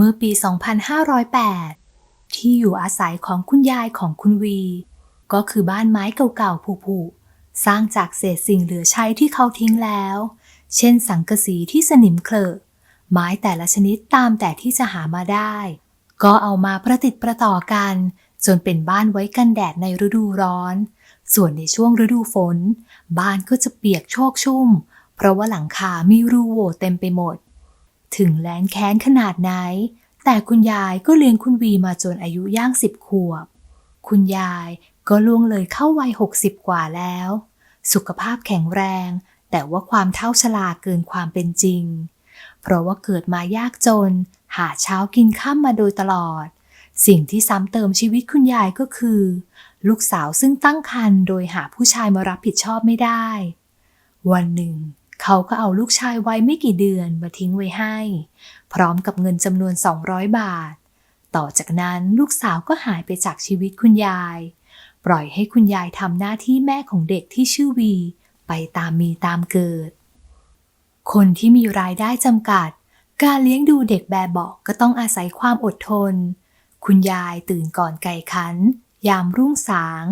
เมื่อปี 2508 ที่อยู่อาศัยของคุณยายของคุณวี ก็คือบ้านไม้เก่าๆผุๆสร้างจากเศษสิ่งเหลือใช้ที่เขาทิ้งแล้ว เช่นสังกะสีที่สนิมเคลอะไม้แต่ละชนิดตามแต่ที่จะหามาได้ ก็เอามาประติดประต่อกัน จนเป็นบ้านไว้กันแดดในฤดูร้อน ส่วนในช่วงฤดูฝน บ้านก็จะเปียกโชกชุ่ม เพราะว่าหลังคามีรูโหว่เต็มไปหมด ถึงแลนแค้นขนาดไหน แต่คุณยายก็เลี้ยงคุณวีมาจนอายุย่างสิบขวบ คุณยายก็ล่วงเลยเข้าวัยหกสิบกว่าแล้ว สุขภาพแข็งแรง แต่ว่าความเท่าชราเกินความเป็นจริง เพราะว่าเกิดมายากจน หาเช้ากินข้ามมาโดยตลอด สิ่งที่ซ้ำเติมชีวิตคุณยายก็คือ ลูกสาวซึ่งตั้งครรภ์โดยหาผู้ชายมารับผิดชอบไม่ได้ วันหนึ่ง เขาก็เอาลูกชายไว้ไม่กี่เดือนมาทิ้งไว้ให้ พร้อมกับเงินจำนวน 200 บาท ต่อจากนั้นลูกสาวก็หายไปจากชีวิตคุณยาย ปล่อยให้คุณยายทำหน้าที่แม่ของเด็กที่ชื่อวี ไปตามมีตามเกิด คนที่มีรายได้จำกัด การเลี้ยงดูเด็กแบบบาะก็ต้องอาศัยความอดทน คุณยายตื่นก่อนไก่ขัน ยามรุ่งสาง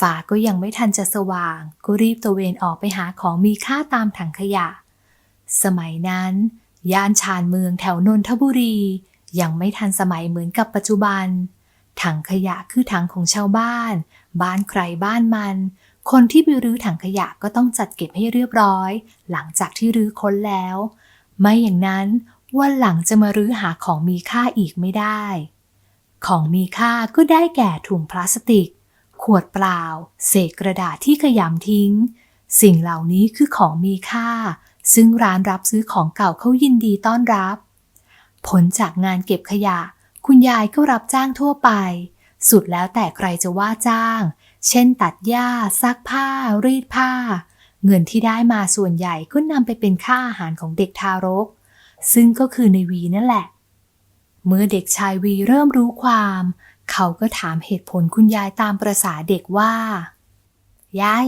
ฟ้าก็ยังไม่ทันจะสว่าง ก็รีบตะเวนออกไปหาของมีค่าตามถังขยะ สมัยนั้น ย่านชานเมืองแถวนนทบุรี ยังไม่ทันสมัยเหมือนกับปัจจุบัน ถังขยะคือถังของชาวบ้าน บ้านใครบ้านมัน คนที่ไปรื้อถังขยะก็ต้องจัดเก็บให้เรียบร้อย หลังจากที่รื้อค้นแล้ว ไม่อย่างนั้นวันหลังจะมารื้อหาของมีค่าอีกไม่ได้ ของมีค่าก็ได้แก่ถุงพลาสติก ขวดเปล่า เศษกระดาษที่ขยำทิ้ง สิ่งเหล่านี้คือของมีค่า ซึ่งร้านรับซื้อของเก่าเขายินดีต้อนรับ ผลจากงานเก็บขยะ คุณยายก็รับจ้างทั่วไป สุดแล้วแต่ใครจะว่าจ้าง เช่นตัดหญ้า ซักผ้า รีดผ้า เงินที่ได้มาส่วนใหญ่ก็นำไปเป็นค่าอาหารของเด็กทารก ซึ่งก็คือในวีนั่นแหละ เมื่อเด็กชายวีเริ่มรู้ความ เขาก็ถามเหตุผลคุณยายตามประษาเด็กว่า ยาย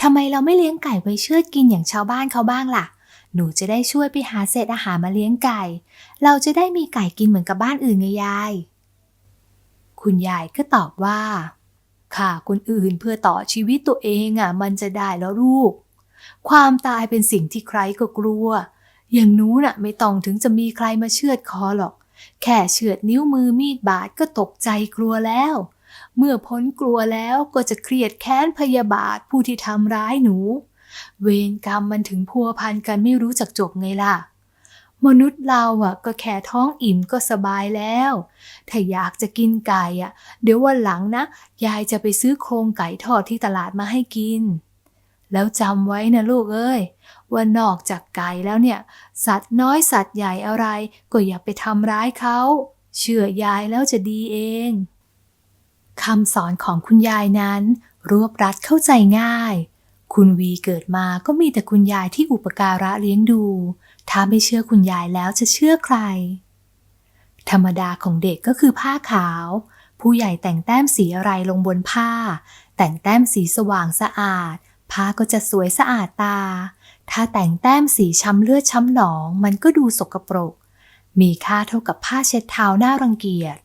ทำไมเราไม่เลี้ยงไก่ไว้เชือดกินอย่างชาวบ้านเขาบ้างล่ะ หนูจะได้ช่วยไปหาเศษอาหารมาเลี้ยงไก่ เราจะได้มีไก่กินเหมือนกับบ้านอื่นไงยาย คุณยายก็ตอบว่าข่าคนอื่นเพื่อต่อชีวิตตัวเองอะ มันจะได้แล้วลูก ความตายเป็นสิ่งที่ใครก็กลัว อย่างนู้น่ะไม่ต้องถึงจะมีใครมาเชือดคอหรอก แค่เชือดนิ้วมือมีดบาดก็ตกใจกลัวแล้ว เมื่อพ้นกลัวแล้วก็จะเครียดแค้นพยาบาทผู้ที่ทำร้ายหนู เวรกรรมมันถึงพัวพันกันไม่รู้จักจบไงล่ะ มนุษย์เราอะ ก็แค่ท้องอิ่มก็สบายแล้ว ถ้าอยากจะกินไก่อะ เดี๋ยววันหลังนะ ยายจะไปซื้อโครงไก่ทอดที่ตลาดมาให้กิน แล้วจำไว้นะลูกเอ้ย ว่านอกจากไก่แล้วเนี่ย สัตว์น้อยสัตว์ใหญ่อะไร ก็อย่าไปทำร้ายเขา เชื่อยายแล้วจะดีเองคำสอนของคุณยายนั้น รวบรัดเข้าใจง่าย คุณวีเกิดมาก็มีแต่คุณยายที่อุปการะเลี้ยงดู ถ้าไม่เชื่อคุณยายแล้วจะเชื่อใคร ธรรมดาของเด็กก็คือผ้าขาว ผู้ใหญ่แต่งแต้มสีอะไรลงบนผ้า แต่งแต้มสีสว่างสะอาด ผ้าก็จะสวยสะอาดตา ถ้าแต่งแต้มสีช้ำเลือดช้ำหนองมันก็ดูสกปรก มีค่าเท่ากับผ้าเช็ดเท้าหน่ารังเกียจ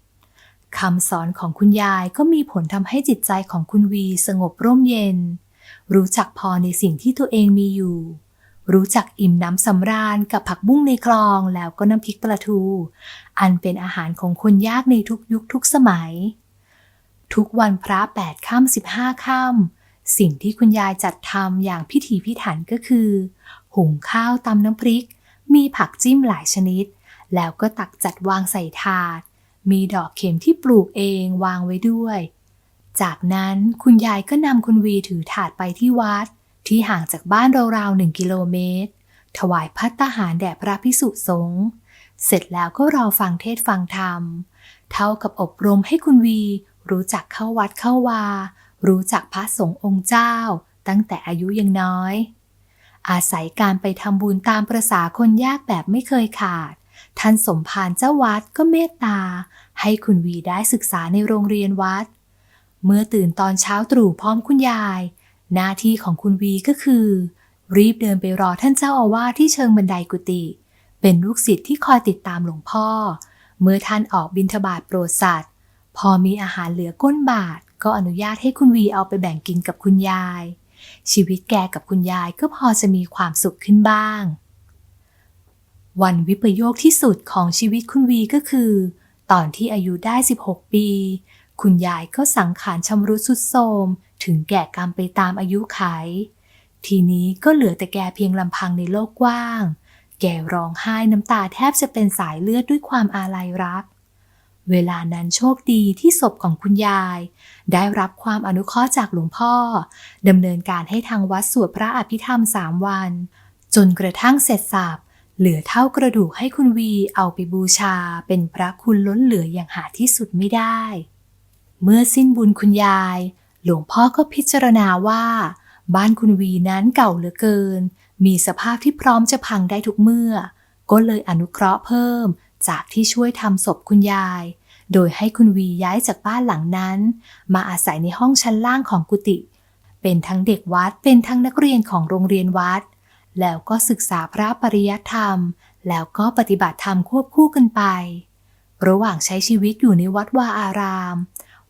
คำสอนของคุณยายก็มีผลทำให้จิตใจของคุณวีสงบร่มเย็น รู้จักพอในสิ่งที่ตัวเองมีอยู่ รู้จักอิ่มน้ำสำราญกับผักบุ้งในคลองแล้วก็น้ำพริกปลาทู อันเป็นอาหารของคนยากในทุกยุคทุกสมัย ทุกวันพระแปดค่ำสิบห้าค่ำ สิ่งที่คุณยายจัดทำอย่างพิถีพิถันก็คือ หุงข้าวตำน้ำพริก มีผักจิ้มหลายชนิด แล้วก็ตักจัดวางใส่ถาด มีดอกเข็มที่ปลูกเองวางไว้ด้วย จากนั้นคุณยายก็นำคุณวีถือถาดไปที่วัด ที่ห่างจากบ้านราวๆหนึ่งกิโลเมตร ถวายพัตตาหารแด่พระพิสุสงฆ์เสร็จแล้วก็รอฟังเทศฟังธรรม เท่ากับอบรมให้คุณวีรู้จักเข้าวัดเข้าวา รู้จักพระสงฆ์องค์เจ้าตั้งแต่อายุยังน้อย อาศัยการไปทำบุญตามประษาคนยากแบบไม่เคยขาด ท่านสมภารเจ้าวัดก็เมตตา ให้คุณวีได้ศึกษาในโรงเรียนวัด เมื่อตื่นตอนเช้าตรู่พร้อมคุณยาย หน้าที่ของคุณวีก็คือ รีบเดินไปรอท่านเจ้าอาวาสที่เชิงบันไดกุฏิเป็นลูกศิษย์ที่คอยติดตามหลวงพ่อ เมื่อท่านออกบิณฑบาตโปรดสัตว์ พอมีอาหารเหลือก้นบาท ก็อนุญาตให้คุณวีเอาไปแบ่งกินกับคุณยาย ชีวิตแกกับคุณยายก็พอจะมีความสุขขึ้นบ้าง วันวิปโยคที่สุดของชีวิตคุณวีก็คือ ตอนที่อายุได้ 16 ปี คุณยายก็สังขารชำรุดสุดโทรมถึงแก่กรรมไปตามอายุไข ทีนี้ก็เหลือแต่แกเพียงลำพังในโลกกว้าง แกร้องไห้น้ำตาแทบจะเป็นสายเลือดด้วยความอาลัยรัก เวลานั้นโชคดีที่ศพของคุณยาย ได้รับความอนุเคราะห์จากหลวงพ่อดำเนินการให้ทางวัดสวดพระอภิธรรมสามวัน จนกระทั่งเสร็จสับเหลือเท่ากระดูกให้คุณวีเอาไปบูชาเป็นพระคุณล้นเหลืออย่างหาที่สุดไม่ได้ เมื่อสิ้นบุญคุณยาย หลวงพ่อก็พิจารณาว่า บ้านคุณวีนั้นเก่าเหลือเกิน มีสภาพที่พร้อมจะพังได้ทุกเมื่อ ก็เลยอนุเคราะห์เพิ่ม จากที่ช่วยทำศพคุณยาย โดยให้คุณวีย้ายจากบ้านหลังนั้น มาอาศัยในห้องชั้นล่างของกุฏิเป็นทั้งเด็กวัดเป็นทั้งนักเรียนของโรงเรียนวัด แล้วก็ศึกษาพระปริยัติธรรม แล้วก็ปฏิบัติธรรมควบคู่กันไป ระหว่างใช้ชีวิตอยู่ในวัดวาอาราม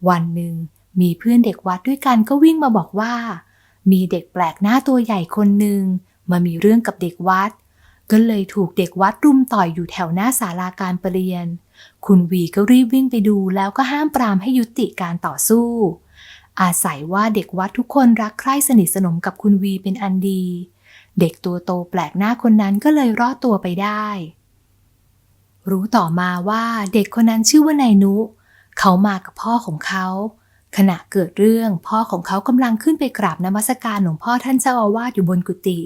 วันหนึ่ง มีเพื่อนเด็กวัดด้วยกันก็วิ่งมาบอกว่า มีเด็กแปลกหน้าตัวใหญ่คนหนึ่งมามีเรื่องกับเด็กวัด ก็เลยถูกเด็กวัดรุมต่อยอยู่แถวหน้าศาลาการประเรียน คุณวีก็รีบวิ่งไปดูแล้วก็ห้ามปรามให้ยุติการต่อสู้ อาศัยว่าเด็กวัดทุกคนรักใคร่สนิทสนมกับคุณวีเป็นอันดี เด็กตัวโตแปลกหน้าคนนั้นก็เลยรอดตัวไปได้ รู้ต่อมาว่าเด็กคนนั้นชื่อว่านายนุ เขามากับพ่อของเขา ขณะเกิดเรื่องพ่อของเขากำลังขึ้นไปกราบนมัสการหลวงพ่อท่านเจ้าอาวาสอยู่บนกุฏิ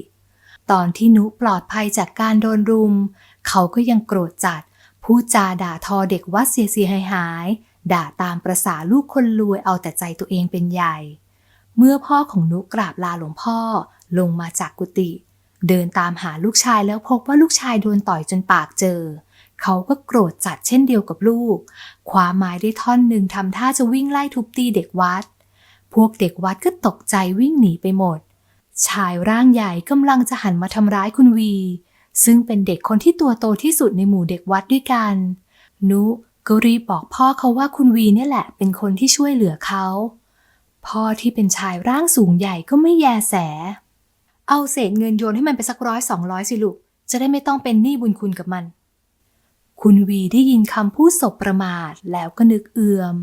ตอนที่นุปลอดภัยจากการโดนรุม เขาก็ยังโกรธจัดพูดจาด่าทอเด็กวัดเสียเสียหายหาย ด่าตามประษาลูกคนรวยเอาแต่ใจตัวเองเป็นใหญ่ เมื่อพ่อของนุกราบลาหลวงพ่อลงมาจากกุฏิเดินตามหาลูกชายแล้วพบว่าลูกชายโดนต่อยจนปากเจอ เขาก็โกรธจัดเช่นเดียวกับลูกคว้าไม้ได้ท่อนหนึ่งทำท่าจะวิ่งไล่ทุบตีเด็กวัด พวกเด็กวัดก็ตกใจวิ่งหนีไปหมด ชายร่างใหญ่กำลังจะหันมาทำร้ายคุณวี ซึ่งเป็นเด็กคนที่ตัวโตที่สุดในหมู่เด็กวัดด้วยกัน นุก็รีบบอกพ่อเขาว่าคุณวีเนี่ยแหละเป็นคนที่ช่วยเหลือเขาพ่อที่เป็นชายร่างสูงใหญ่ก็ไม่แยแส เอาเศษเงินโยนให้มันไปสักร้อยสองร้อยสิลูก จะได้ไม่ต้องเป็นหนี้บุญคุณกับมัน คุณวีได้ยินคำพูดสบประมาทแล้วก็นึกเอือม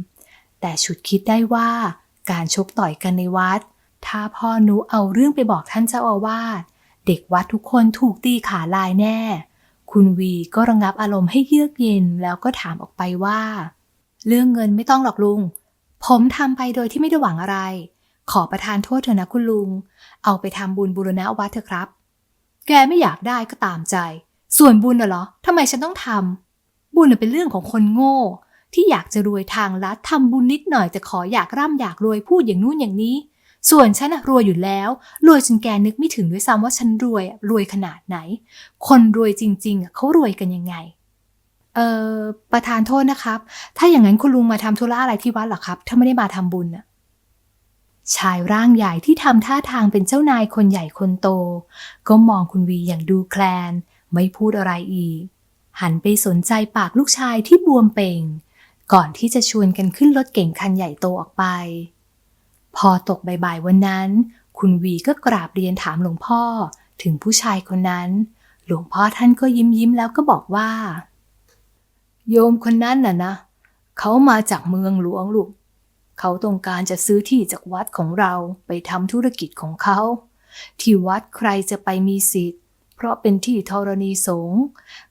แต่ฉุดคิดได้ว่าการชกต่อยกันในวัด ถ้าพ่อนุเอาเรื่องไปบอกท่านเจ้าอาวาส เด็กวัดทุกคนถูกตีขาลายแน่ คุณวีก็ระงับอารมณ์ให้เยือกเย็นแล้วก็ถามออกไปว่า เรื่องเงินไม่ต้องหรอกลุง ผมทำไปโดยที่ไม่ได้หวังอะไร ขอประทานโทษเถอะนะคุณลุง เอาไปทำบุญบูรณะวัดเถอะครับ แกไม่อยากได้ก็ตามใจ ส่วนบุญน่ะเหรอทำไมฉันต้องทำบุญเป็นเรื่องของคนโง่ที่อยากจะรวยทางลัดทำบุญนิดหน่อยแต่ขออยากร่ำอยากรวยพูดอย่างนู้นอย่างนี้ ส่วนฉันรวยอยู่แล้ว รวยจนแกนึกไม่ถึงด้วยซ้ำว่าฉันรวยรวยขนาดไหน คนรวยจริงๆเขารวยกันยังไง เอ่อประธานโทษนะครับ ถ้าอย่างนั้นคุณลุงมาทำธุระอะไรที่วัดหรอครับ ถ้าไม่ได้มาทำบุญน่ะชายร่างใหญ่ที่ทำท่าทางเป็นเจ้านายคนใหญ่คนโต ก็มองคุณวีอย่างดูแคลน ไม่พูดอะไรอีก หันไปสนใจปากลูกชายที่บวมเป่ง ก่อนที่จะชวนกันขึ้นรถเก่งคันใหญ่โตออกไป พอตกบ่ายๆวันนั้น คุณวีก็กราบเรียนถามหลวงพ่อถึงผู้ชายคนนั้น หลวงพ่อท่านก็ยิ้มยิ้มๆแล้วก็บอกว่า โยมคนนั้นน่ะนะเขามาจากเมืองหลวงลูกเขาต้องการจะซื้อที่จากวัดของเราไปทำธุรกิจของเขา ที่วัดใครจะไปมีสิทธิ์ เพราะเป็นที่ธรณีสงฆ์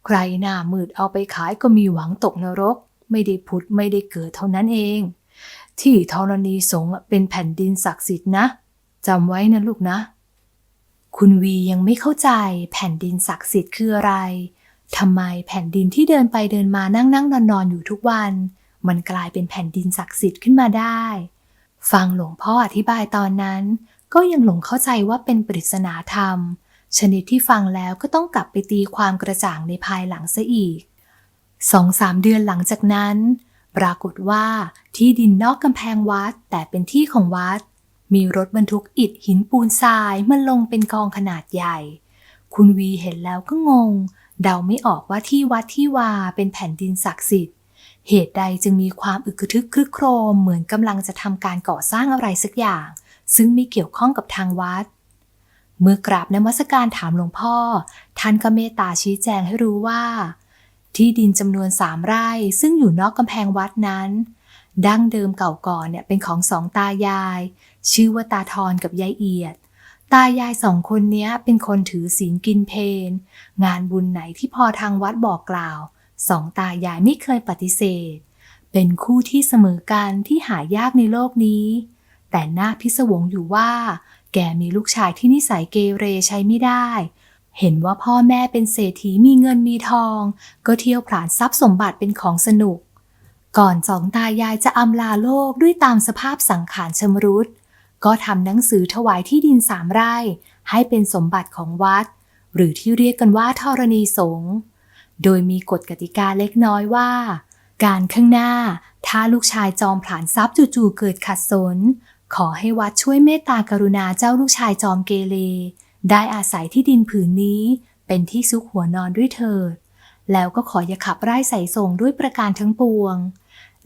ใครหน้ามืดเอาไปขายก็มีหวังตกนรก ไม่ได้ผุดไม่ได้เกิดเท่านั้นเอง ที่ธรณีสงเป็นแผ่นดินศักดิ์สิทธิ์นะจำไว้นะลูกนะ คุณวียังไม่เข้าใจแผ่นดินศักดิ์สิทธิ์คืออะไรทำไมแผ่นดินที่เดินไปเดินมานั่งนั่งนอนนอนอยู่ทุกวัน มันกลายเป็นแผ่นดินศักดิ์สิทธิ์ขึ้นมาได้ ฟังหลวงพ่ออธิบายตอนนั้น ก็ยังหลงเข้าใจว่าเป็นปริศนาธรรม ชนิดที่ฟังแล้วก็ต้องกลับไปตีความกระจ่างในภายหลังซะอีกสองสามเดือนหลังจากนั้น ปรากฏว่าที่ดินนอกกำแพงวัดแต่เป็นที่ของวัด มีรถบรรทุกอิฐหินปูนทรายมันลงเป็นกองขนาดใหญ่ คุณวีเห็นแล้วก็งง เดาไม่ออกว่าที่วัดที่วาเป็นแผ่นดินศักดิ์สิทธิ์ เหตุใดจึงมีความอึกระทึกครึกโครมเหมือนกำลังจะทำการก่อสร้างอะไรสักอย่าง ซึ่งไม่เกี่ยวข้องกับทางวัดเมื่อกราบนมัสการถามหลวงพ่อ ท่านก็เมตตาชี้แจงให้รู้ว่า ที่ดินจำนวนสามไร่ซึ่งอยู่นอกกำแพงวัดนั้น ดั้งเดิมเก่าก่อนเนี่ยเป็นของสองตายาย ชื่อว่าตาทอนกับยายเอียด ตายายสองคนเนี้ยเป็นคนถือศีลกินเพนงานบุญไหนที่พอทางวัดบอกกล่าวสองตายายไม่เคยปฏิเสธ เป็นคู่ที่เสมอกันที่หายากในโลกนี้ แต่น่าพิศวงอยู่ว่า แกมีลูกชายที่นิสัยเกเรใช้ไม่ได้ เห็นว่าพ่อแม่เป็นเศรษฐีมีเงินมีทอง ก็เที่ยวผลานทรัพย์สมบัติเป็นของสนุก ก่อนสองตายายจะอำลาโลกด้วยตามสภาพสังขารชำรุด ก็ทำหนังสือถวายที่ดินสามไร่ ให้เป็นสมบัติของวัด หรือที่เรียกกันว่าธรณีสงฆ์โดยมีกฎกติกาเล็กน้อยว่า การข้างหน้า ถ้าลูกชายจอมผลานทรัพย์จู่ๆเกิดขัดสน ขอให้วัดช่วยเมตตากรุณาเจ้าลูกชายจอมเกเร ได้อาศัยที่ดินผืนนี้ เป็นที่ซุกหัวนอนด้วยเถิด แล้วก็ขออย่าขับไล่ใส่ส่งด้วยประการทั้งปวง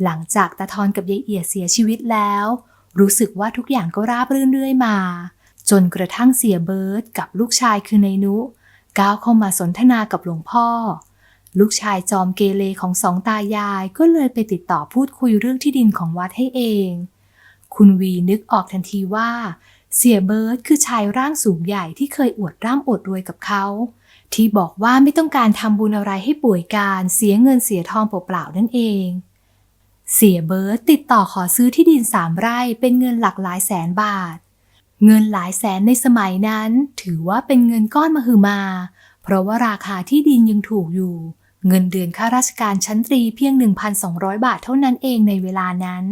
หลังจากตาทอนกับยายเอียดเสียชีวิตแล้ว รู้สึกว่าทุกอย่างก็ราบรื่นเรื่อยมา จนกระทั่งเสียเบิร์ตกับลูกชายคือนายนุ ก้าวเข้ามาสนทนากับหลวงพ่อ ลูกชายจอมเกเรของสองตายายก็เลยไปติดต่อพูดคุยเรื่องที่ดินของวัดให้เอง คุณวีนึกออกทันทีว่า เสียเบิร์ตคือชายร่างสูงใหญ่ที่เคยอวดร่ำอวดรวยกับเขาที่บอกว่าไม่ต้องการทำบุญอะไรให้ป่วยการเสียเงินเสียทองเปล่าๆนั่นเอง เสียเบิร์ตติดต่อขอซื้อที่ดินสามไร่เป็นเงินหลักหลายแสนบาท เงินหลายแสนในสมัยนั้น ถือว่าเป็นเงินก้อนมหึมา เพราะว่าราคาที่ดินยังถูกอยู่ เงินเดือนข้าราชการชั้นตรีเพียง 1,200 บาทเท่านั้นเองในเวลานั้น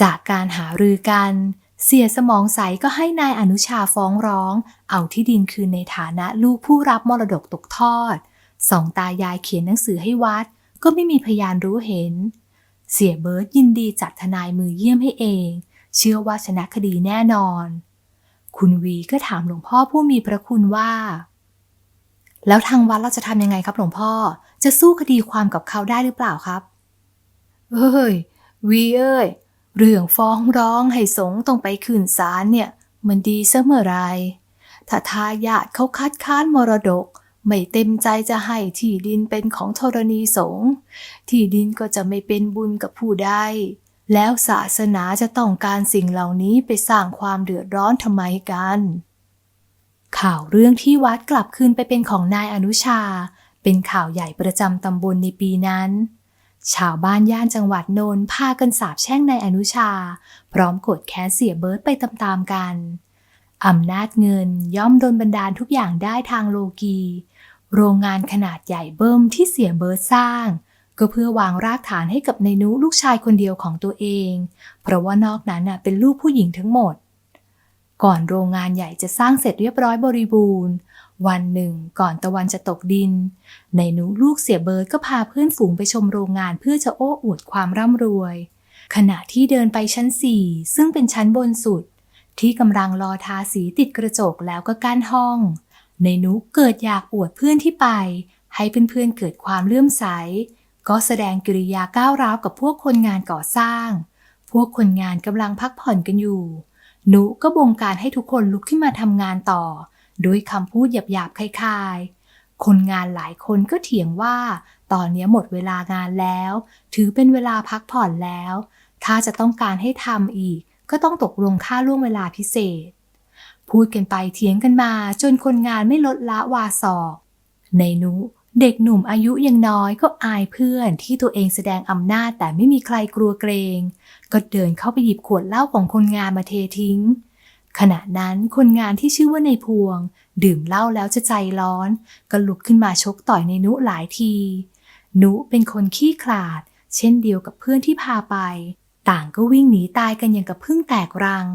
จากการหารือกัน เสียสมองใสก็ให้นายอนุชาฟ้องร้อง เอาที่ดินคืนในฐานะลูกผู้รับมรดกตกทอดสองตายายเขียนหนังสือให้วัด ก็ไม่มีพยานรู้เห็น เสียเบิร์ตยินดีจัดทนายมือเยี่ยมให้เอง เชื่อว่าชนะคดีแน่นอน คุณวีก็ถามหลวงพ่อผู้มีพระคุณว่า แล้วทางวัดเราจะทำยังไงครับหลวงพ่อ จะสู้คดีความกับเขาได้หรือเปล่าครับเอ้ย วีเอ้ย เรื่องฟ้องร้องให้สงต้องไปขึ้นศาลเนี่ย มันดีเสมอไร ถ้าทายาทเขาคัดค้านมรดก ไม่เต็มใจจะให้ที่ดินเป็นของธรณีสงฆ์ที่ดินก็จะไม่เป็นบุญกับผู้ใดแล้วศาสนาจะต้องการสิ่งเหล่านี้ไปสร้างความเดือดร้อนทำไมกัน ข่าวเรื่องที่วัดกลับคืนไปเป็นของนายอนุชา เป็นข่าวใหญ่ประจำตำบลในปีนั้น ชาวบ้านย่านจังหวัดนนท์พากันสาบแช่งนายอนุชา พร้อมกดแค้นเสียเบิร์ตไปตามๆกันอำนาจเงินย่อมโดนบันดาลทุกอย่างได้ทางโลกี โรงงานขนาดใหญ่เบิ่มที่เสียเบิร์ตสร้าง ก็เพื่อวางรากฐานให้กับในนุลูกชายคนเดียวของตัวเอง เพราะว่านอกนั้นเป็นลูกผู้หญิงทั้งหมด ก่อนโรงงานใหญ่จะสร้างเสร็จเรียบร้อยบริบูรณ์ วันหนึ่งก่อนตะวันจะตกดิน ในนุลูกเสียเบิร์ตก็พาเพื่อนฝูงไปชมโรงงานเพื่อจะโอ้อวดความร่ำรวย ขณะที่เดินไปชั้นสี่ซึ่งเป็นชั้นบนสุด ที่กำลังรอทาสีติดกระจกแล้วก็กั้นห้อง ในนุเกิดอยากอวดเพื่อนที่ไป ให้เพื่อนๆเกิดความเลื่อมใส ก็แสดงกิริยาก้าวร้าวกับพวกคนงานก่อสร้าง พวกคนงานกำลังพักผ่อนกันอยู่ นุก็บงการให้ทุกคนลุกขึ้นมาทำงานต่อ ด้วยคำพูดหยาบๆคลายๆ คนงานหลายคนก็เถียงว่า ตอนนี้หมดเวลางานแล้ว ถือเป็นเวลาพักผ่อนแล้ว ถ้าจะต้องการให้ทำอีก ก็ต้องตกลงค่าล่วงเวลาพิเศษ พูดกันไปเถียงกันมา จนคนงานไม่ลดละวาศอกในนุเด็กหนุ่มอายุยังน้อยก็อายเพื่อนที่ตัวเองแสดงอำนาจแต่ไม่มีใครกลัวเกรง ก็เดินเข้าไปหยิบขวดเหล้าของคนงานมาเททิ้ง ขณะนั้นคนงานที่ชื่อว่าในพวง ดื่มเหล้าแล้วจะใจร้อน ก็ลุกขึ้นมาชกต่อยในนุหลายที นุเป็นคนขี้ขลาด เช่นเดียวกับเพื่อนที่พาไป ต่างก็วิ่งหนีตายกันอย่างกับพึ่งแตกรัง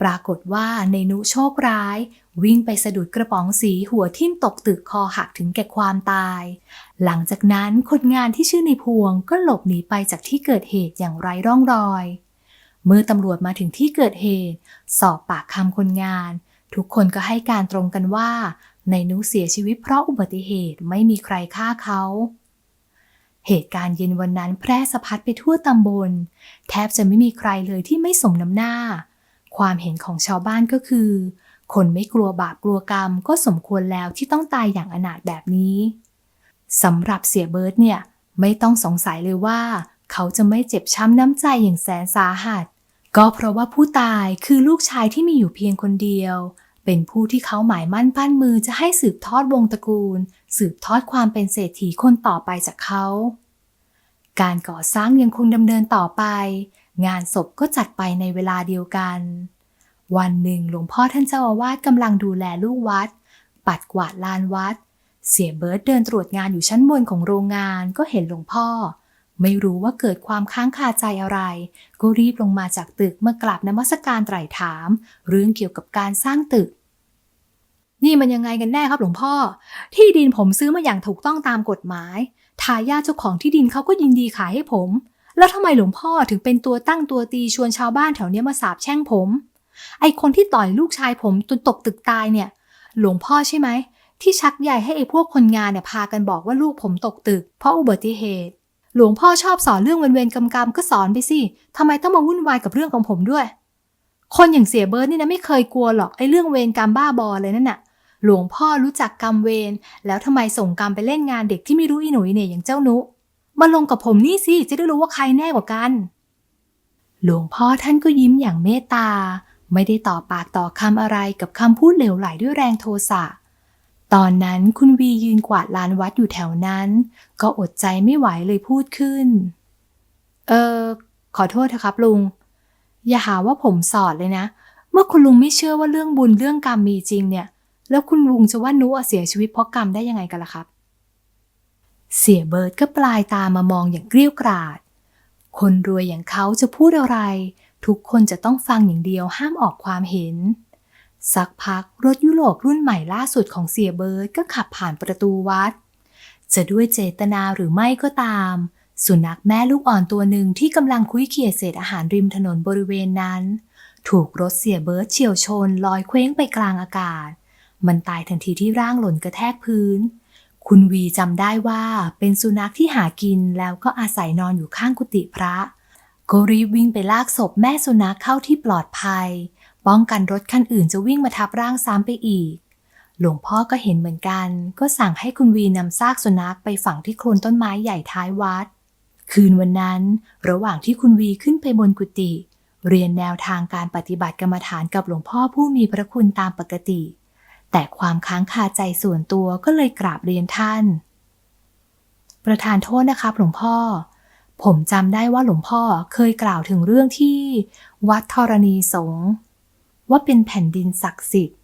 ปรากฏว่าในนุโชคร้าย วิ่งไปสะดุดกระป๋องสีหัวทิ่มตกตึกคอหักถึงแก่ความตาย หลังจากนั้นคนงานที่ชื่อในพวงก็หลบหนีไปจากที่เกิดเหตุอย่างไร้ร่องรอย เมื่อตำรวจมาถึงที่เกิดเหตุ สอบปากคำคนงาน ทุกคนก็ให้การตรงกันว่า ในนุเสียชีวิตเพราะอุบัติเหตุไม่มีใครฆ่าเขา เหตุการณ์เย็นวันนั้นแพร่สะพัดไปทั่วตำบล แทบจะไม่มีใครเลยที่ไม่สมน้ำหน้า ความเห็นของชาวบ้านก็คือ คนไม่กลัวบาปกลัวกรรมก็สมควรแล้วที่ต้องตายอย่างอนาถแบบนี้สำหรับเสียเบิร์ตเนี่ย ไม่ต้องสงสัยเลยว่า เขาจะไม่เจ็บช้ำน้ำใจอย่างแสนสาหัส ก็เพราะว่าผู้ตายคือลูกชายที่มีอยู่เพียงคนเดียว เป็นผู้ที่เขาหมายมั่นปั้นมือจะให้สืบทอดวงตระกูล สืบทอดความเป็นเศรษฐีคนต่อไปจากเขา การก่อสร้างยังคงดำเนินต่อไป งานศพก็จัดไปในเวลาเดียวกัน วันหนึ่งหลวงพ่อท่านเจ้าอาวาสกำลังดูแลลูกวัด ปัดกวาดลานวัด เสียเบิร์ตเดินตรวจงานอยู่ชั้นบนของโรงงานก็เห็นหลวงพ่อ ไม่รู้ว่าเกิดความค้างคาใจอะไร ก็รีบลงมาจากตึกเมื่อกราบนมัสการไตร่ถาม เรื่องเกี่ยวกับการสร้างตึก นี่มันยังไงกันแน่ครับหลวงพ่อ ที่ดินผมซื้อมาอย่างถูกต้องตามกฎหมายทายาทเจ้าของที่ดินเขาก็ยินดีขายให้ผม แล้วทำไมหลวงพ่อถึงเป็นตัวตั้งตัวตีชวนชาวบ้านแถวเนี้ยมาสาบแช่งผม ไอคนที่ต่อยลูกชายผมจนตกตึกตายเนี่ย หลวงพ่อใช่ไหมที่ชักใหญ่ให้ไอพวกคนงานเนี่ยพากันบอกว่าลูกผมตกตึก เพราะอุบัติเหตุ หลวงพ่อชอบสอนเรื่องเวรเวรกรรมกรรมก็สอนไปสิทำไมต้องมาวุ่นวายกับเรื่องของผมด้วย คนอย่างเสียเบิร์ดนี่นะไม่เคยกลัวหรอกไอ้เรื่องเวรกรรมบ้าบอเลยนั่นน่ะ หลวงพ่อรู้จักกรรมเวรแล้วทำไมส่งกรรมไปเล่นงานเด็กที่ไม่รู้อีหนุ่ยเนี่ยอย่างเจ้านุ มาลงกับผมนี่สิจะได้รู้ว่าใครแน่กว่ากัน หลวงพ่อท่านก็ยิ้มอย่างเมตตา ไม่ได้ต่อปากต่อคำอะไรกับคำพูดเหลวไหลด้วยแรงโทสะ ตอนนั้นคุณวียืนกวาดลานวัดอยู่แถวนั้น ก็อดใจไม่ไหวเลยพูดขึ้น เออขอโทษเถอะครับลุง อย่าหาว่าผมสอดเลยนะ เมื่อคุณลุงไม่เชื่อว่าเรื่องบุญเรื่องกรรมมีจริงเนี่ย แล้วคุณลุงจะว่านุอเสียชีวิตเพราะกรรมได้ยังไงกันล่ะครับ เสียเบิร์ดก็ปลายตามามองอย่างเกรี้ยวกราด คนรวยอย่างเขาจะพูดอะไร ทุกคนจะต้องฟังอย่างเดียวห้ามออกความเห็น สักพักรถยุโรปรุ่นใหม่ล่าสุดของเสียเบิร์ดก็ขับผ่านประตูวัด จะด้วยเจตนาหรือไม่ก็ตาม สุนัขแม่ลูกอ่อนตัวหนึ่งที่กำลังคุ้ยเขี่ยเศษอาหารริมถนนบริเวณนั้น ถูกรถเสียเบิร์ดเฉียวชนลอยเคว้งไปกลางอากาศ มันตายทันทีที่ร่างหล่นกระแทกพื้น คุณวีจำได้ว่าเป็นสุนัขที่หากินแล้วก็อาศัยนอนอยู่ข้างกุฏิพระก็รีบวิ่งไปลากศพแม่สุนัขเข้าที่ปลอดภัย ป้องกันรถคันอื่นจะวิ่งมาทับร่างซ้ำไปอีก หลวงพ่อก็เห็นเหมือนกัน ก็สั่งให้คุณวีนำซากสุนัขไปฝังที่โคลนต้นไม้ใหญ่ท้ายวัด คืนวันนั้น ระหว่างที่คุณวีขึ้นไปบนกุฏิเรียนแนวทางการปฏิบัติกรรมฐานกับหลวงพ่อผู้มีพระคุณตามปกติ แต่ความค้างคาใจส่วนตัวก็เลยกราบเรียนท่าน ประธานโทษนะครับหลวงพ่อ ผมจำได้ว่าหลวงพ่อเคยกล่าวถึงเรื่องที่ วัดธรณีสงฆ์ ว่าเป็นแผ่นดินศักดิ์สิทธิ์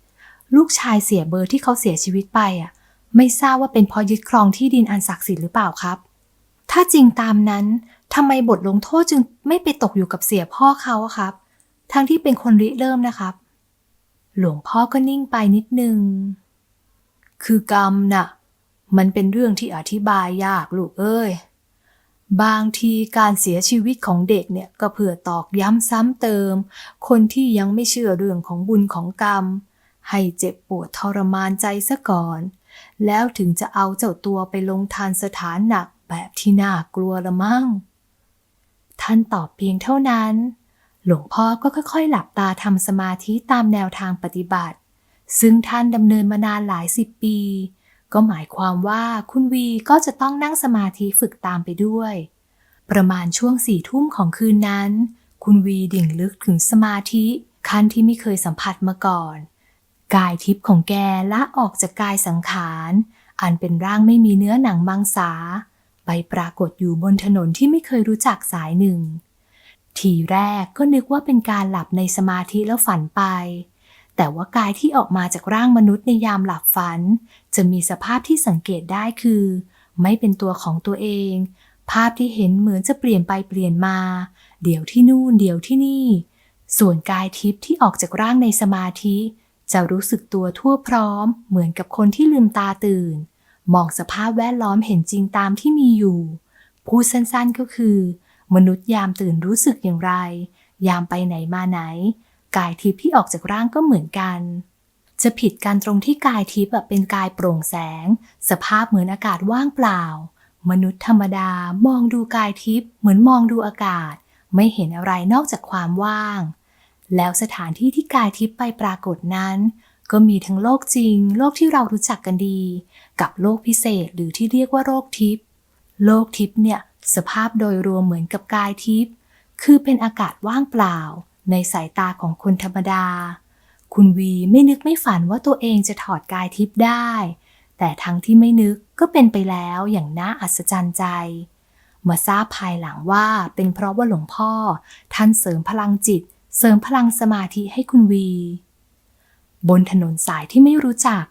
ลูกชายเสียเบอร์ที่เขาเสียชีวิตไปอะ ไม่ทราบว่าเป็นเพราะยึดครองที่ดินอันศักดิ์สิทธิ์หรือเปล่าครับ ถ้าจริงตามนั้นทำไมบทลงโทษจึงไม่ไปตกอยู่กับเสียพ่อเขาครับ ทั้งที่เป็นคนริเริ่มนะครับ หลวงพ่อก็นิ่งไปนิดนึง คือกรรมน่ะ มันเป็นเรื่องที่อธิบายยากลูกเอ้ย บางทีการเสียชีวิตของเด็กเนี่ยก็เพื่อตอกย้ำซ้ำเติม คนที่ยังไม่เชื่อเรื่องของบุญของกรรม ให้เจ็บปวดทรมานใจซะก่อน แล้วถึงจะเอาเจ้าตัวไปลงทานสถานหนักแบบที่น่ากลัวละมั่ง ท่านตอบเพียงเท่านั้น หลวงพ่อก็ค่อยๆ หลับตาทำสมาธิตามแนวทางปฏิบัติ ซึ่งท่านดำเนินมานานหลายสิบปี ก็หมายความว่าคุณวีก็จะต้องนั่งสมาธิฝึกตามไปด้วย ประมาณช่วงสี่ทุ่มของคืนนั้น คุณวีดิ่งลึกถึงสมาธิขั้นที่ไม่เคยสัมผัสมาก่อน กายทิพย์ของแกละออกจากกายสังขาร อันเป็นร่างไม่มีเนื้อหนังมังสา ไปปรากฏอยู่บนถนนที่ไม่เคยรู้จักสายหนึ่ง ทีแรกก็นึกว่าเป็นการหลับในสมาธิแล้วฝันไป แต่ว่ากายที่ออกมาจากร่างมนุษย์ในยามหลับฝัน จะมีสภาพที่สังเกตได้คือ ไม่เป็นตัวของตัวเอง ภาพที่เห็นเหมือนจะเปลี่ยนไปเปลี่ยนมา เดี๋ยวที่นู่นเดี๋ยวที่นี่ ส่วนกายทิพย์ที่ออกจากร่างในสมาธิ จะรู้สึกตัวทั่วพร้อม เหมือนกับคนที่ลืมตาตื่น มองสภาพแวดล้อมเห็นจริงตามที่มีอยู่ พูดสั้นๆก็คือ มนุษย์ยามตื่นรู้สึกอย่างไร ยามไปไหนมาไหน กายทิพย์ที่ออกจากร่างก็เหมือนกัน จะผิดกันตรงที่กายทิพย์เป็นกายโปร่งแสง สภาพเหมือนอากาศว่างเปล่า มนุษย์ธรรมดามองดูกายทิพย์เหมือนมองดูอากาศ ไม่เห็นอะไรนอกจากความว่าง แล้วสถานที่ที่กายทิพย์ไปปรากฏนั้น ก็มีทั้งโลกจริง โลกที่เรารู้จักกันดี กับโลกพิเศษหรือที่เรียกว่าโลกทิพย์โลกทิพย์เนี่ยสภาพโดยรวมเหมือนกับกายทิพย์คือเป็นอากาศว่างเปล่า ในสายตาของคนธรรมดา คุณวีไม่นึกไม่ฝันว่าตัวเองจะถอดกายทิพย์ได้ แต่ทั้งที่ไม่นึกก็เป็นไปแล้วอย่างน่าอัศจรรย์ใจ มาทราบภายหลังว่าเป็นเพราะว่าหลวงพ่อ ท่านเสริมพลังจิต เสริมพลังสมาธิให้คุณวี บนถนนสายที่ไม่รู้จัก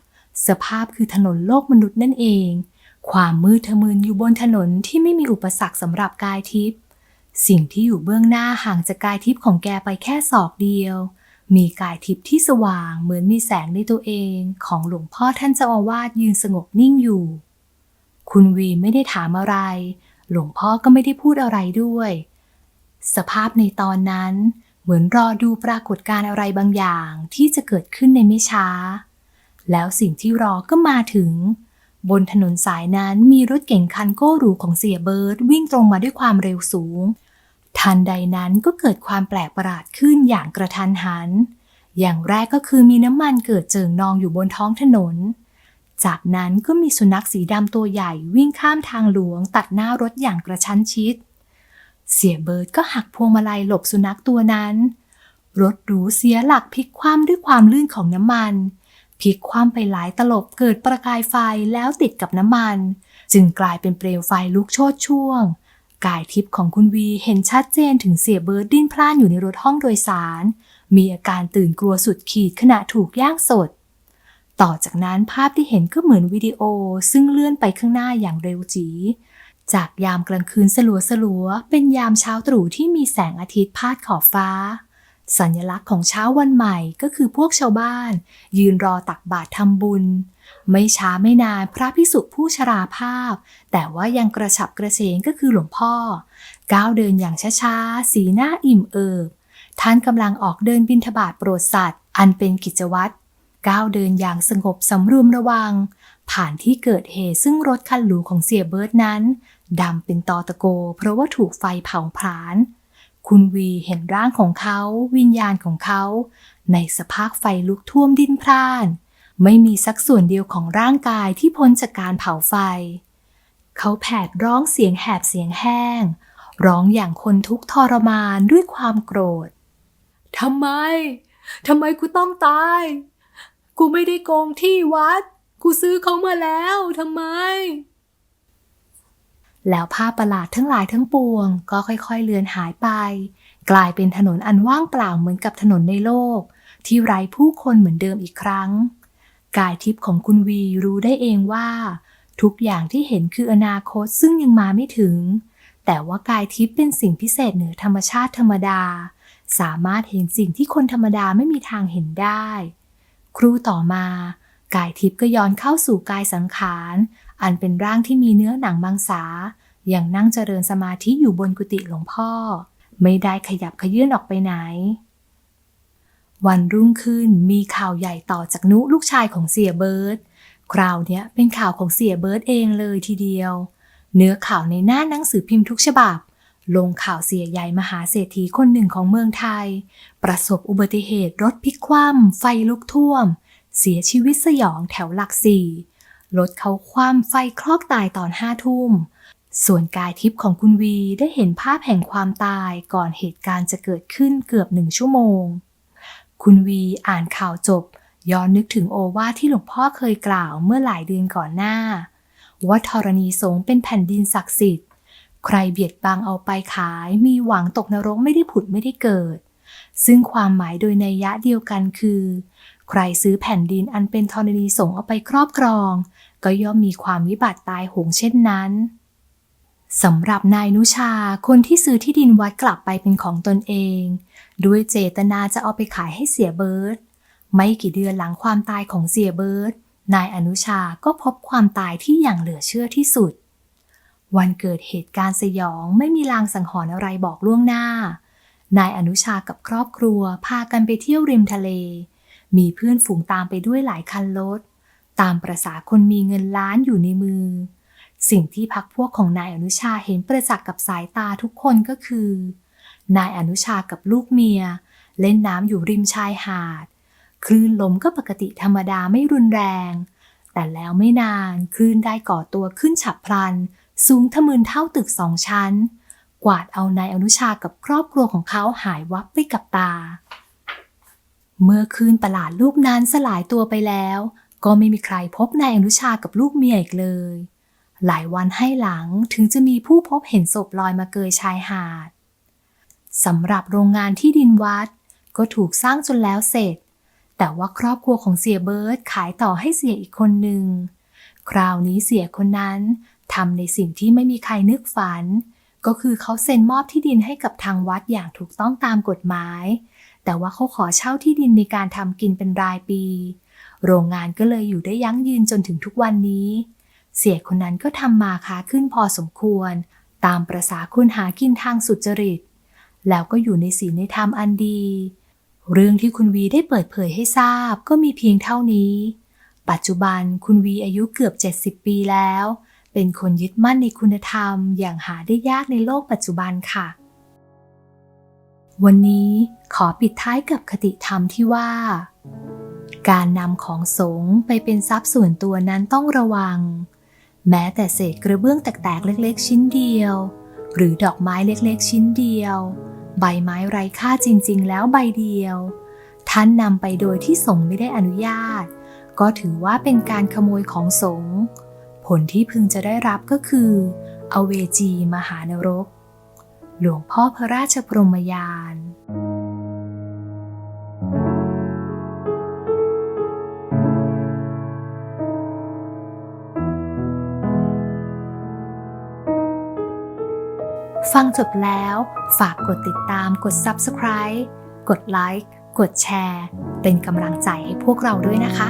สภาพคือถนนโลกมนุษย์นั่นเอง ความมืดทะมึนอยู่บนถนนที่ไม่มีอุปสรรคสำหรับกายทิพย์ สิ่งที่อยู่เบื้องหน้าห่างจากกายทิพย์ของแกไปแค่ศอกเดียว มีกายทิพย์ที่สว่างเหมือนมีแสงในตัวเองของหลวงพ่อท่านเจ้าอาวาสยืนสงบนิ่งอยู่ คุณวีไม่ได้ถามอะไร หลวงพ่อก็ไม่ได้พูดอะไรด้วย สภาพในตอนนั้นเหมือนรอดูปรากฏการณ์อะไรบางอย่างที่จะเกิดขึ้นในไม่ช้า แล้วสิ่งที่รอก็มาถึง บนถนนสายนั้นมีรถเก๋งคันโก้หรูของเสียเบิร์ดวิ่งตรงมาด้วยความเร็วสูง ทันใดนั้นก็เกิดความแปลกประหลาดขึ้นอย่างกระทันหัน อย่างแรกก็คือมีน้ำมันเกิดเจิ่งนองอยู่บนท้องถนน จากนั้นก็มีสุนัขสีดำตัวใหญ่วิ่งข้ามทางหลวงตัดหน้ารถอย่างกระชั้นชิด เสียเบิร์ดก็หักพวงมาลัยหลบสุนัขตัวนั้น รถหรูเสียหลักพลิกคว่ำด้วยความลื่นของน้ำมัน พลิกคว่ำไปหลายตลบเกิดประกายไฟแล้วติดกับน้ำมัน จึงกลายเป็นเปลวไฟลุกโชนช่วง กายทิพย์ของคุณวีเห็นชัดเจนถึงเสียเบิร์ดดิ้นพล่านอยู่ในรถห้องโดยสาร มีอาการตื่นกลัวสุดขีดขณะถูกย่างสด ต่อจากนั้นภาพที่เห็นก็เหมือนวิดีโอซึ่งเลื่อนไปข้างหน้าอย่างเร็วจีจากยามกลางคืนสลัวสลัวๆเป็นยามเช้าตรู่ที่มีแสงอาทิตย์พาดขอบฟ้า สัญลักษณ์ของเช้าวันใหม่ก็คือพวกชาวบ้าน ยืนรอตักบาตรทำบุญ ไม่ช้าไม่นานพระพิสุผู้ชราภาพ แต่ว่ายังกระฉับกระเฉงก็คือหลวงพ่อ ก้าวเดินอย่างช้าๆ สีหน้าอิ่มเอิบ ท่านกำลังออกเดินบิณฑบาตโปรดสัตว์ อันเป็นกิจวัตรก้าวเดินอย่างสงบสำรวมระวัง ผ่านที่เกิดเหตุซึ่งรถคันหรูของเสียเบิร์ดนั้นดำเป็นตอตะโก เพราะว่าถูกไฟเผาผลาญ คุณวีเห็นร่างของเขา วิญญาณของเขา ในสภาพไฟลุกท่วมดินพร่าน ไม่มีสักส่วนเดียวของร่างกายที่พ้นจากการเผาไฟ เขาแผดร้องเสียงแหบเสียงแห้ง ร้องอย่างคนทุกข์ทรมานด้วยความโกรธทำไมทำไมกูต้องตาย กูไม่ได้โกงที่วัด กูซื้อเขามาแล้วทำไม แล้วภาพประหลาดทั้งหลายทั้งปวง ก็ค่อยๆเลือนหายไป กลายเป็นถนนอันว่างเปล่าเหมือนกับถนนในโลก ที่ไร้ผู้คนเหมือนเดิมอีกครั้ง กายทิพย์ของคุณวีรู้ได้เองว่า ทุกอย่างที่เห็นคืออนาคตซึ่งยังมาไม่ถึง แต่ว่ากายทิพย์เป็นสิ่งพิเศษเหนือธรรมชาติธรรมดา สามารถเห็นสิ่งที่คนธรรมดาไม่มีทางเห็นได้ ครูต่อมากายทิพย์ก็ย้อนเข้าสู่กายสังขาร อันเป็นร่างที่มีเนื้อหนังมังสาอยังนั่งเจริญสมาธิอยู่บนกุฏิหลวงพ่อ ไม่ได้ขยับขยื่นออกไปไหน วันรุ่งขึ้นมีข่าวใหญ่ต่อจากนุลูกชายของเสียเบิร์ดคราวเนี้ยเป็นข่าวของเสียเบิร์ดเองเลยทีเดียว เนื้อข่าวในหน้าหนังสือพิมพ์ทุกฉบับ ลงข่าวเสียใหญ่มหาเศรษฐีคนหนึ่งของเมืองไทย ประสบอุบัติเหตุรถพลิกคว่ำไฟลุกท่วม เสียชีวิตสยองแถวหลักสี่ รถเขาคว่ำไฟคลอกตายตอนห้าทุ่ม ส่วนกายทิพย์ของคุณวีได้เห็นภาพแห่งความตายก่อนเหตุการณ์จะเกิดขึ้นเกือบหนึ่งชั่วโมง คุณวีอ่านข่าวจบ ย้อนนึกถึงโอวาทที่หลวงพ่อเคยกล่าวเมื่อหลายเดือนก่อนหน้า ว่าธรณีสงเป็นแผ่นดินศักดิ์สิทธิ์ ใครเบียดบังเอาไปขาย มีหวังตกนรกไม่ได้ผุดไม่ได้เกิด ซึ่งความหมายโดยในยยะเดียวกันคือใครซื้อแผ่นดินอันเป็นธรณีสงเอาไปครอบครอง ก็ย่อมมีความวิบัติตายโหงเช่นนั้นสำหรับนายนุชาคนที่ซื้อที่ดินวัดกลับไปเป็นของตนเอง ด้วยเจตนาจะเอาไปขายให้เสียเบิร์ตไม่กี่เดือนหลังความตายของเสียเบิร์ตนายอนุชาก็พบความตายที่อย่างเหลือเชื่อที่สุด วันเกิดเหตุการณ์สยองไม่มีลางสังหรณ์อะไรบอกล่วงหน้า นายอนุชากับครอบครัวพากันไปเที่ยวริมทะเล มีเพื่อนฝูงตามไปด้วยหลายคันรถ ตามประษาคนมีเงินล้านอยู่ในมือ สิ่งที่พักพวกของนายอนุชาเห็นประจักษ์กับสายตาทุกคนก็คือ นายอนุชากับลูกเมีย เล่นน้ำอยู่ริมชายหาด คลื่นลมก็ปกติธรรมดาไม่รุนแรง แต่แล้วไม่นานคลื่นได้ก่อตัวขึ้นฉับพลัน สูงทะมึนเท่าตึกสองชั้น กวาดเอานายอนุชากับครอบครัวของเขาหายวับไปกับตาเมื่อคืนประหลาดลูกนั้นสลายตัวไปแล้ว ก็ไม่มีใครพบนายอนุชากับลูกเมียอีกเลย หลายวันให้หลังถึงจะมีผู้พบเห็นศพลอยมาเกยชายหาดสำหรับโรงงานที่ดินวัด ก็ถูกสร้างจนแล้วเสร็จ แต่ว่าครอบครัวของเสียเบิร์ตขายต่อให้เสียอีกคนหนึ่ง คราวนี้เสียคนนั้นทำในสิ่งที่ไม่มีใครนึกฝัน ก็คือเขาเซ็นมอบที่ดินให้กับทางวัดอย่างถูกต้องตามกฎหมาย แต่ว่าเขาขอเช่าที่ดินในการทำกินเป็นรายปี โรงงานก็เลยอยู่ได้ยั้งยืนจนถึงทุกวันนี้ เสียคนนั้นก็ทำมาค้าขึ้นพอสมควร ตามประษาคนหากินทางสุจริต แล้วก็อยู่ในศีลในธรรมอันดี เรื่องที่คุณวีได้เปิดเผยให้ทราบก็มีเพียงเท่านี้ ปัจจุบันคุณวีอายุเกือบ 70 ปีแล้ว เป็นคนยึดมั่นในคุณธรรมอย่างหาได้ยากในโลกปัจจุบันค่ะวันนี้ขอปิดท้ายกับคติธรรมที่ว่า การนำของสงไปเป็นทรัพย์ส่วนตัวนั้นต้องระวัง แม้แต่เศษกระเบื้องแตกๆเล็กๆ ชิ้นเดียว หรือดอกไม้เล็กๆ ชิ้นเดียว ใบไม้ไร้ค่าจริงๆ แล้วใบเดียว ท่านนำไปโดยที่สงไม่ได้อนุญาต ก็ถือว่าเป็นการขโมยของสงผลที่พึงจะได้รับก็คืออเวจีมหานรก หลวงพ่อพระราชพรหมยาน ฟังจบแล้วฝากกดติดตามกด Subscribe กดไลค์กดแชร์ เป็นกำลังใจให้พวกเราด้วยนะคะ